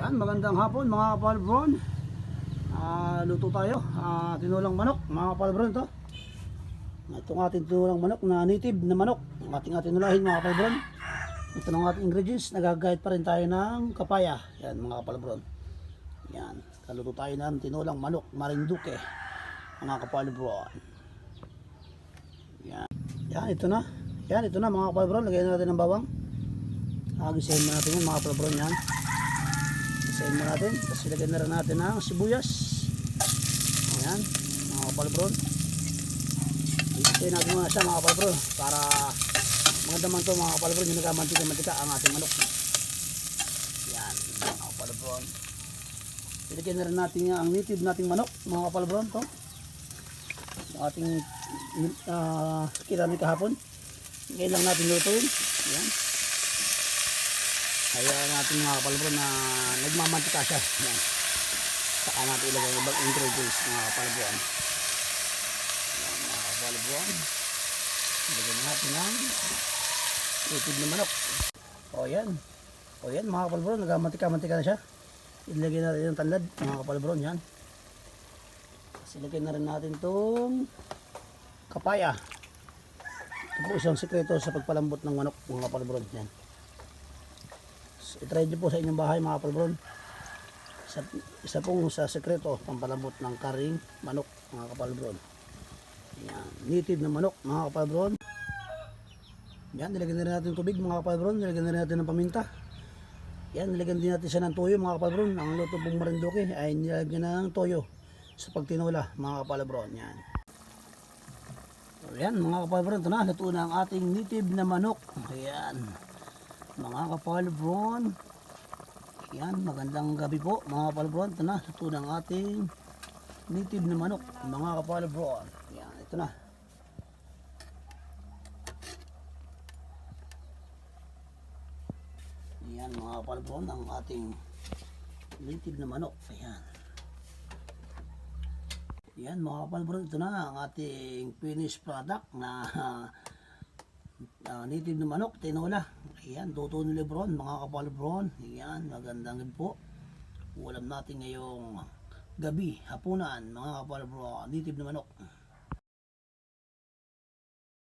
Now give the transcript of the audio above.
Yan, magandang hapon mga kapalbron. Ah, luto tayo. Ah, tinulang manok, mga kapalbron to. Itong ating tinulang manok na native na manok. Ang ating ating nulahin mga kapalbron. Ito ng ating ingredients. Nagagayat pa rin tayo ng kapaya. Yan mga kapalbron. Yan. Kaluto tayo ng tinulang manok, marinduque. Mga kapalbron. Yan. Yan, ito na. Yan, ito na mga kapalbron. Lagyan natin ng bawang. Agisahin mo natin yan mga kapalbron yan. Isahin mo natin. Tapos ilagyan na rin natin ng sibuyas. Ayan, mga kapalbron. Isahin natin muna siya mga kapalbron. Para maganda man to mga kapalbron. Yung nagkamantika-mantika ang ating manok. Yan, mga kapalbron. Ilagyan na rin natin ang native nating manok, mga kapalbron. To. Yung ating uh, kirami kahapon. Ngayon lang natin lutuin. Yan. Kaya natin mga kapalbron na nagmamantika siya. Yan. Saka natin ilagay ibang ingredients mga kapalbron. Yan mga kapalbron. Ilagay natin ang itid na manok. O yan. O yan mga kapalbron. Nagmamantika-mantika na siya. Ilagay natin yung tanlad mga kapalbron. Yan. Tapos na rin natin itong kapaya. Ito po isang sekreto sa pagpalambot ng manok mga kapalbron. Yan. I-try nyo po sa inyong bahay mga kapalbron. Isa, isa pong sa sekreto pampalambot ng karing manok mga kapalbron. Yan. Native na manok mga kapalbron. Yan, nilagyan na rin natin tubig mga kapalbron. Nilagyan na rin natin ng paminta. Yan, nilagyan din natin siya ng toyo mga kapalbron. Ang luto pong marindoke ay nilagyan ng toyo sa pagtinula mga kapalbron. Yan. Yan mga kapalbron, ito na. Luto na ang ating native na manok. Ayan mga kapalbron. Yan magandang gabi po mga kapalbron. Ito na ito ng ating native na manok mga kapalbron. Yan ito na. Yan mga kapalbron ang ating native na manok. Ayan. Yan mga kapalbron ito na ang ating finished product na uh, native na manok, tinola. Ayan, tuto ni Lebron, mga kapal Lebron. Ayan, magandang gabi po. Ulam natin ngayong gabi, hapunan, mga kapal Lebron, native na manok.